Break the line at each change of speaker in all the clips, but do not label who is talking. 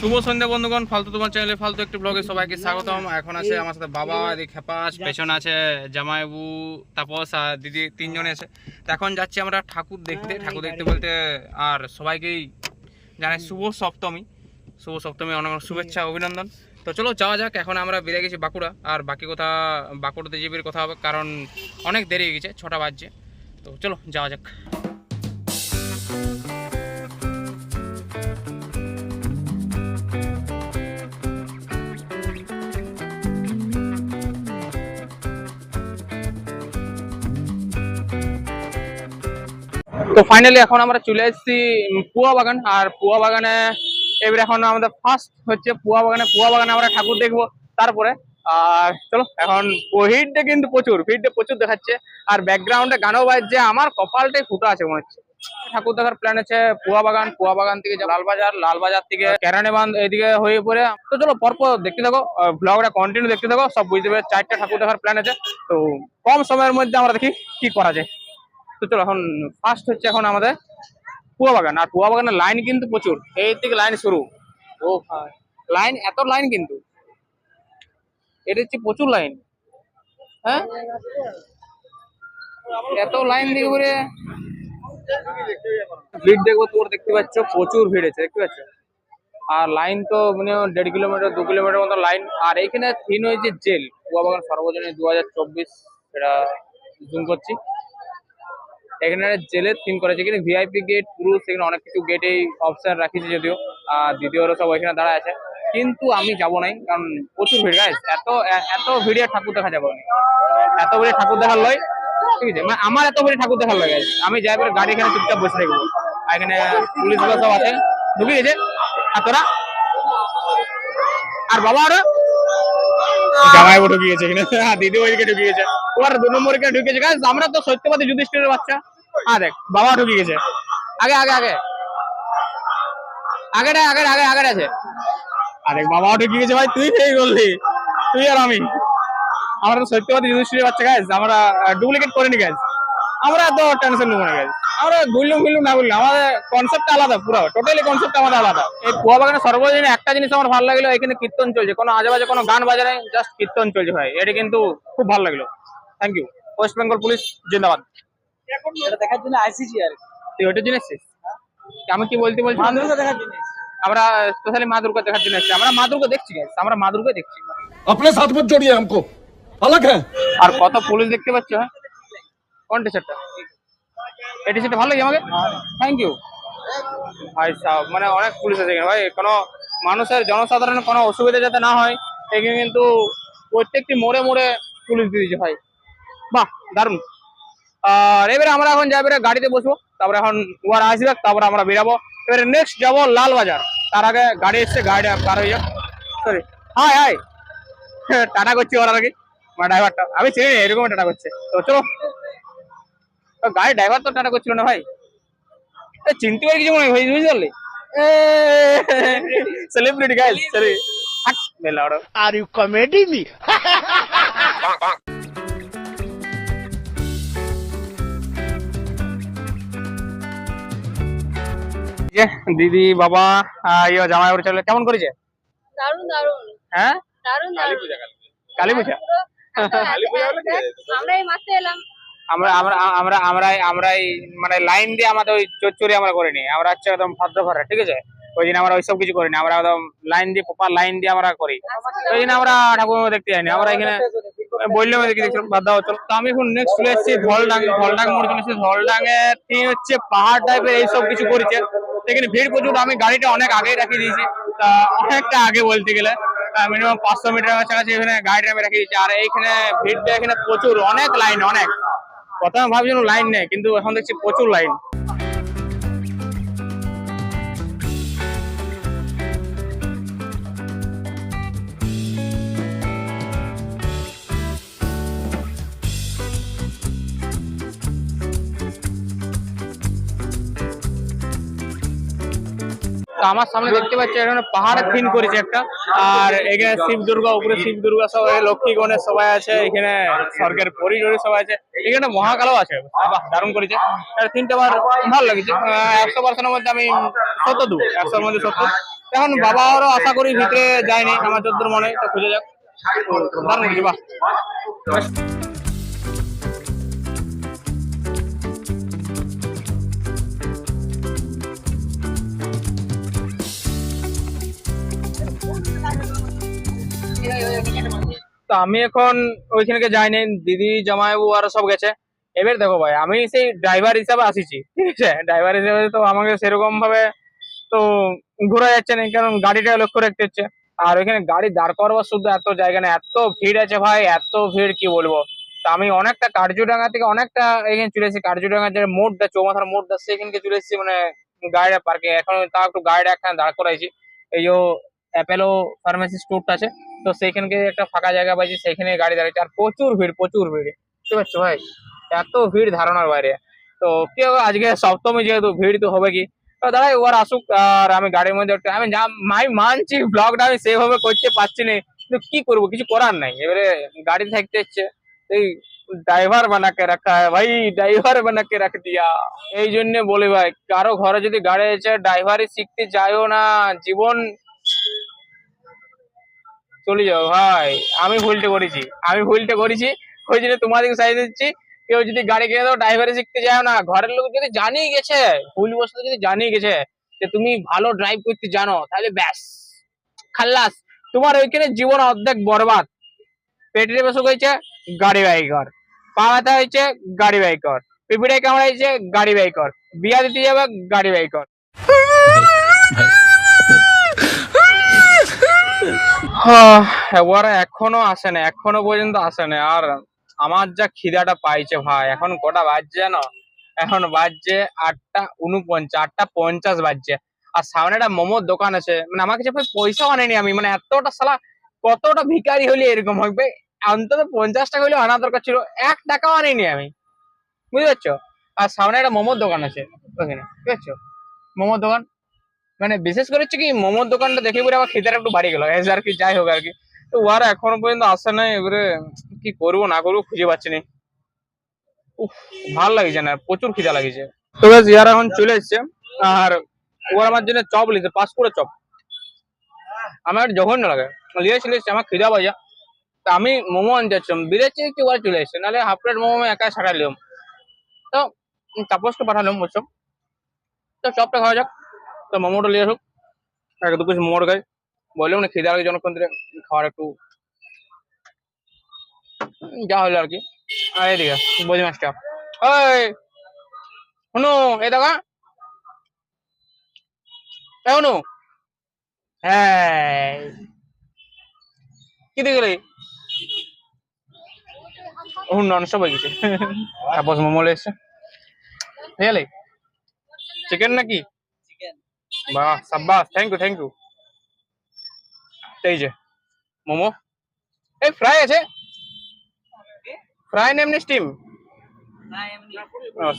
শুভ সন্ধ্যা বন্ধুগণ। ফালতু তোমার চ্যানেলে ফালতু একটি ব্লগে সবাইকে স্বাগতম। এখন আছে আমার সাথে বাবা এদিকে খেপাস পেছনে আছে জামাইবু তাপস আর দিদি তিনজনে আছে। তো এখন যাচ্ছি আমরা ঠাকুর দেখতে। ঠাকুর দেখতে বলতে আর সবাইকেই জানাই শুভ সপ্তমী। শুভ সপ্তমী অনেক অনেক শুভেচ্ছা অভিনন্দন। তো চলো যাওয়া যাক। এখন আমরা বেরিয়ে গেছি বাঁকুড়া। আর বাকি কথা বাঁকুড়াতে জিবির কথা হবে কারণ অনেক দেরি হয়ে গেছে ছটা বাজছে। তো চলো যাওয়া যাক। তো ফাইনালি এখন আমরা চলে এসেছি পুয়া বাগান। আর পুয়া বাগানে এবার এখন আমাদের ফার্স্ট হচ্ছে পুয়া বাগানে। পুয়া বাগানে আমরা ঠাকুর দেখব তারপরে। আর চলো, এখন ভিড়টা কিন্তু প্রচুর ভিড়টা প্রচুর দেখাচ্ছে। আর ব্যাকগ্রাউন্ডে গানও বাজছে, আমার কপালটাই ফুটা আছে মনে হচ্ছে। ঠাকুর দেখার প্ল্যান আছে পুয়া বাগান পুয়া বাগান থেকে লালবাজার লালবাজার থেকে কেরানে বাঁধ এদিকে হয়ে পড়ে। তো চলো, পরপর দেখতে থাকো ব্লগটা কন্টিনিউ দেখতে থাকো, সব বুঝতে পারবে চারটা ঠাকুর দেখার প্ল্যান আছে। তো কম সময়ের মধ্যে আমরা দেখি কি করা যায়। তো চলো এখন ফার্স্ট হচ্ছে এখন আমাদের পুয়া বাগান আর পুয়া বাগানের লাইন কিন্তু প্রচুর। এই থেকে লাইন শুরু। ও লাইন এত লাইন কিন্তু। এটা হচ্ছে প্রচুর লাইন হ্যাঁ? এত লাইন দিয়ে করে ভিড় দেখব তোর দেখতে পাচ্ছ প্রচুর ভিড় আছে দেখতে পাচ্ছ? আর লাইন তো মানে দেড় কিলোমিটার দু কিলোমিটার মতো লাইন আর এইখানে থিন হয়েছে জেল পুয়া বাগান সর্বজনীন দু হাজার চব্বিশ সেটা জুম করছি। এখানে জেলের থিম করেছে। কিন্তু ভিআইপি গেট পুরুষ এখানে অনেক কিছু গেটেই অপশন রাখিছে যদিও। আর দ্বিতীয়রা সব ওইখানে দাঁড়া আছে। কিন্তু আমি যাব নাই, কারণ প্রচুর ভিড়। গাইস এত এত ভিড়ে ঠাকুর দেখা যাব না। এত ভিড়ে ঠাকুর দেখার লয়, ঠিক আছে? মানে আমার এত ভিড়ে ঠাকুর দেখার লয়। আমি যাই পরে গাড়ি এখানে চুপচাপ বসে থাকব। আর এখানে পুলিশগুলো সব আছে। ঢুকে গেছে। আর তোরা? আর বাবা আরও? জামাই ঢুকে গেছে এখানে হ্যাঁ দিদি ওইদিকে ঢুকিয়েছে। ওর দু নম্বর ঢুকিয়েছে? গাছ আমরা তো সত্যবাদী যুধিষ্ঠিরের বাচ্চা। হ্যাঁ দেখ, বাবা ঢুকিয়েছে। গেছে আগে আগে। আগে আগে আগে আগে আগে আছে। আরে বাবা ঢুকিয়েছে। গেছে ভাই, তুই ফেই বললি। তুই আর আমি। আমরা তো সত্যবাদী যুধিষ্ঠিরের বাচ্চা গাছ আমরা ডুপ্লিকেট করিনি গাইজ আমরা তো টেনশন নেবো না গাইজ আমরা গুললুম গুললুম না বললাম আমাদের কনসেপ্ট আলাদা পুরো টোটালি কনসেপ্ট আমাদের আলাদা এই কুয়া বাগানে সর্বজনীন একটা জিনিস আমার ভালো লাগলো এখানে কীর্তন চলছে কোনো আজে বাজে কোনো গান বাজে নাই জাস্ট কীর্তন চলছে ভাই এটা কিন্তু খুব ভালো লাগলো thank you West Bengal police জিন্দাবাদ
এটা দেখার জন্য আইসিজি আর কি।
তুই ওটার জন্য এসছিস আমি কি বলতে বলছি
মা দুর্গা দেখার জন্য
আমরা স্পেশালি মা দুর্গা দেখার জন্য এসেছি আমরা মা দুর্গা দেখছি guys, আমরা মা দুর্গা দেখছি
अपने साथ मत जोड़िए हमको अलग है
আর কত পুলিশ দেখতে পাচ্ছ হ্যাঁ কোন টি শার্টটা এই টি শার্টটা ভালো লাগে আমাকে? থ্যাংক ইউ ভাই সাহেব মানে অনেক পুলিশ আছে ভাই কোনো মানুষের জনসাধারণের কোনো অসুবিধা যাতে না হয় এখানে কিন্তু প্রত্যেকটি মোড়ে মোড়ে পুলিশ দিয়ে দিয়েছে ভাই। বাহ দারুণ। আর এবারে আমরা এখন যাই এবারে গাড়িতে বসবো তারপরে এখন ওরা আসবে তারপরে আমরা বেরাবো। এবারে নেক্সট যাব লালবাজার। তার আগে গাড়ি এসছে গাড়ি পার হয়ে যাক। সরি হাই হাই টাটা করছি ওর আগে। মানে ড্রাইভারটা আমি চিনি এরকম টাটা করছে। তো চলো। গাড়ি ড্রাইভার তো টাটা করছিল না ভাই। এ, চিনতে পারি কিছু মনে হয় ভাই বুঝতে পারলি? Celebrity guys
sorry are you comedy
me দিদি বাবা ইয়ে জামাই ওর চলে কেমন করেছে?
দারুণ দারুণ
হ্যাঁ?
দারুণ দারুণ
কালী পূজা
আমরা এই মাসে এলাম।
আমরা আমরা আমরা আমরা আমরা মানে লাইন দিয়ে আমাদের ওই চোরচুরি আমরা করিনি। আমরা হচ্ছে একদম ঘরে ঠিক আছে? কিছু করিনি। আমরা একদম লাইন দিয়ে লাইন দিয়ে আমরা করি। আমরা ঠাকুর দেখতে যাইনি। আমরা এখানে বাদ আমি নেক্সট হচ্ছে পাহাড় এইসব কিছু করেছে। এখানে ভিড় প্রচুর, আমি গাড়িটা অনেক আগে রাখিয়ে দিয়েছি। তা অনেকটা আগে বলতে গেলে। মিনিমাম পাঁচশো মিটার কাছাকাছি এখানে গাড়িটা আমি রেখে দিয়েছি। আর এইখানে ভিড়টা এখানে প্রচুর, অনেক লাইন অনেক। প্রথমে ভাবছিলাম লাইন নেই কিন্তু এখন দেখছি প্রচুর লাইন আমার সামনে দেখতে পাচ্ছি এখানে পাহাড়ে থিন করেছে একটা। আর এখানে শিব দুর্গা, উপরে শিব দুর্গা সব লক্ষ্মী গণেশ সবাই আছে, এখানে স্বর্গের পরিজরি সবাই আছে। এখানে মহাকালও আছে দারুণ করেছে। আর থিনটা আমার ভালো লাগছে। একশো পার্সেন্টের মধ্যে আমি সত্তর দেবো, একশোর মধ্যে সত্তর। এখন বাবারও আশা করি ভিতরে যায়নি, আমার যদ্দূর মনে তো খুঁজে যাক। দারুণ বাহ। আমি এখন ওইখানে যাইনি, দিদি জামাইবু আর সব গেছে। এবার দেখো ভাই, আমি সেই ড্রাইভার হিসাবে আসিছি, ঠিক আছে? ড্রাইভার হিসাবে তো আমাকে সেরকম ভাবে তো ঘোরা যাচ্ছে না, কারণ গাড়িটা লক্ষ্য রাখতে হচ্ছে। আর ওইখানে গাড়ি দাঁড় করবার শুধু এত জায়গা না এত ভিড় আছে ভাই, এত ভিড়, কি বলব? তা আমি অনেকটা কার্যডাঙ্গা থেকে অনেকটা এখানে চলে এসেছি কার্যডাঙ্গা যে মোড়টা, চৌমাথার মোড়টা সেখানকে চলে এসেছি মানে গাড়িটা পার্কে এখন তাও একটু গাড়িটা একখানে দাঁড় করাইছি। এই অ্যাপেলো ফার্মেসি স্টোরটা আছে। তো সেইখানকে একটা ফাঁকা জায়গা পাইছি, সেইখানে গাড়ি দাঁড়িয়েছে আর প্রচুর ভিড় প্রচুর ভিড়। বুঝতে পারছ ভাই? এত ভিড় ধারণার বাইরে। তো কি হবে, আজকে সপ্তমী যেহেতু, ভিড় তো হবে কি? তো দাঁড়াই ওর আসুক, আর আমি গাড়ির মধ্যে আমি যা আমি মানছি ব্লগটা আমি সেভাবে করতে পারছি না। কিন্তু কি করব, কিছু করার নাই। এবারে গাড়ি থাকতে হচ্ছে। এই ড্রাইভার বানাকে রাখা হয় ভাই ড্রাইভার বানাকে রাখ দিয়া। এই জন্য বলি ভাই, কারও ঘরে যদি গাড়ি আছে ড্রাইভারই শিখতে যাইও না। জীবন চলে যাও, ভাই। আমি ভুলটা করেছি। আমি ভুলটা করেছি। ওই জন্য তোমাদেরকে সাইজ দিচ্ছি। কেউ যদি গাড়ি কিনে দাও ড্রাইভারে শিখতে যাও না। ঘরের লোক যদি জানিয়ে গেছে ভুল বসতে যদি জানিয়ে গেছে যে তুমি ভালো ড্রাইভ করতে জানো, তাহলে ব্যাস। খাল্লাস। তোমার ওইখানে জীবন অর্ধেক বরবাদ। পেটের বসে হয়েছে গাড়ি বাইকর। পা ব্যথা হয়েছে গাড়ি বাইকর। পিপিড়ে কামড়াইছে গাড়ি বাইকর। বিয়া দিতে যাবে গাড়ি বাইকর হ্যাঁ, ওরা এখনও আসে না এখনও পর্যন্ত আসে না আর আমার যা খিদাটা পাইছে ভাই, এখন কটা বাজছে জানো? এখন বাজছে আটটা উনপঞ্চাশ, আটটা পঞ্চাশ বাজছে। আর সামনে একটা মোমোর দোকান আছে মানে আমার কাছে পয়সাও আনেনি আমি মানে এতটা সালা কতটা ভিখারি হলে এরকম হবে অন্তত পঞ্চাশ টাকা হলে আনা দরকার ছিল, এক টাকাও আনিনি আমি। বুঝতে পারছ? আর সামনে একটা মোমোর দোকান আছে ওখানে ঠিক আছে মোমোর দোকান মানে বিশেষ করে হচ্ছে কি মোমোর দোকানটা দেখে পরে আমার খিদাটা একটু বাড়ি গেল। এসে আর কি, যাই হোক আর কি। তো ওরা এখনও পর্যন্ত আসে নাই, এবারে কি করব, না করব খুঁজে পাচ্ছি না। উফ, ভালো লাগছে না, প্রচুর খিদা লাগিছে। তো বেশ, ইয়ার এখন চলে এসছে। আর ও আমার জন্য চপ লিখছে পাঁচ করে চপ। আমার জঘন্য লাগে। লিয়ে চলে এসছে, আমার খিদা বাজা তা আমি মোমো আনতে যাচ্ছিলাম। বিরেছে কি ওরা চলে এসছে, নাহলে হাফ প্লেট মোমো আমি একা সাটাইলাম তো তাপসকে পাঠালাম বুঝছ তো চপটা খাওয়া যাক। তো মোমোটা নিয়ে আসুক। এক দু পিস মোমোর খাই বললাম না খিদে লাগে জনক্ষণ ধরে খাওয়ার একটু। যা হলো আর কি। আর এদিকে বজি মাছটা ওই শুনো এই দেখা এ শুনো হ্যাঁ। কি দেখলে? ও নন হয়ে গেছে। তারপর মোমো এসছে বুঝলে চিকেন নাকি? বাহ সাব্বাস থ্যাংক ইউ থ্যাংক ইউ এই যে, মোমো। এই ফ্রাই আছে। ফ্রাই না এমনি স্টিম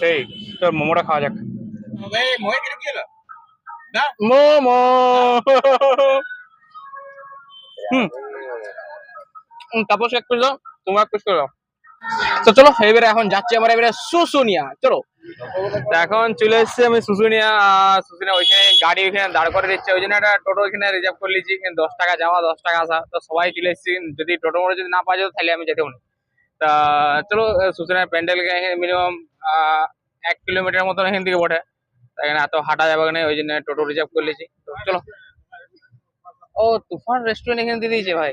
সেই, তোর মোমোটা খাওয়া যাক। মোমো। হুম। তাপস এক পিস দাও তোমার এক পিস করে দাও। তো চলো, এবারে এখন যাচ্ছি আমরা এবারে শুশুনিয়া চলো। এখন চলে এসেছি আমি শুশুনিয়া শুশুনিয়া ওইখানে গাড়ি ওইখানে দাঁড় করে দিচ্ছে। ওই জন্য একটা টোটো ওইখানে রিজার্ভ করে নিয়েছি দশ টাকা যাওয়া দশ টাকা আসা তো সবাই চলে এসেছি, যদি টোটো মোটো যদি না পাওয়া যেত তাহলে আমি যেতেও না তা চলো শুশুনিয়া প্যান্ডেল মিনিমাম এক কিলোমিটার মতন এখান থেকে বটে। এখানে এত হাঁটা যাবে না, ওই জন্য টোটো রিজার্ভ করে নিয়েছি। চলো। ও, তুফান রেস্টুরেন্ট এখানে দিয়ে দিয়েছে ভাই।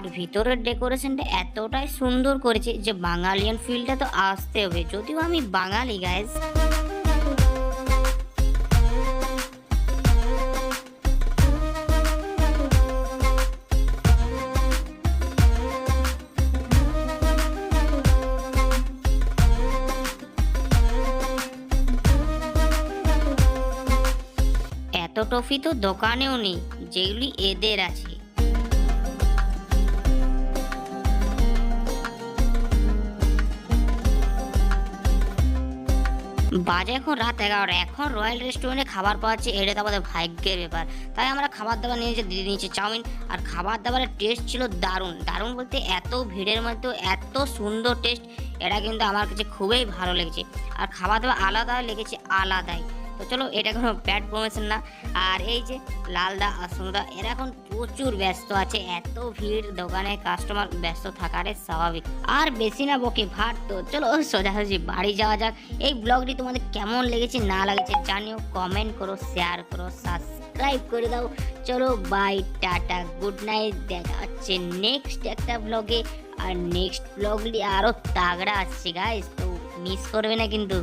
আর ভিতরের ডেকোরেশনটা এতটাই সুন্দর করেছে যে বাঙালিয়ান ফিলটা তো আসতে হবে। যদিও আমি বাঙালি গাইজ এত টফি তো দোকানেও নেই, যেগুলি এদের আছে। বাজে এখন রাত এগারোটা। এখন রয়্যাল রেস্টুরেন্টে খাবার পাওয়া যাচ্ছে এটা তো আমাদের ভাগ্যের ব্যাপার। তাই আমরা খাবার দাবার নিয়েছি দিদি নিয়েছি চাউমিন। আর খাবার দাবারের টেস্ট ছিল দারুণ। দারুণ বলতে এত ভিড়ের মধ্যে, এত সুন্দর টেস্ট এটা কিন্তু আমার কাছে খুবই ভালো লেগেছে। আর খাবার দাবার আলাদা লেগেছে, আলাদাই। তো চলো, এটা কোনো ব্যাড প্রমোশন না। আর এই যে লালদা আর সোনুদা এরা এখন প্রচুর ব্যস্ত আছে। এত ভিড়, দোকানে কাস্টমার ব্যস্ত থাকারে স্বাভাবিক। আর বেশি না, বকে ভাট তো। চলো সোজাসুজি বাড়ি যাওয়া যাক। এই ব্লগটি তোমাদের কেমন লেগেছে, না লেগেছে জানিও। কমেন্ট করো শেয়ার করো সাবস্ক্রাইব করে দাও। চলো বাই টাটা গুড নাইট দেখা হচ্ছে নেক্সট একটা ব্লগে আর নেক্সট ব্লগটি আরও তাগড়া আসছে গাইস তো মিস করবে না কিন্তু।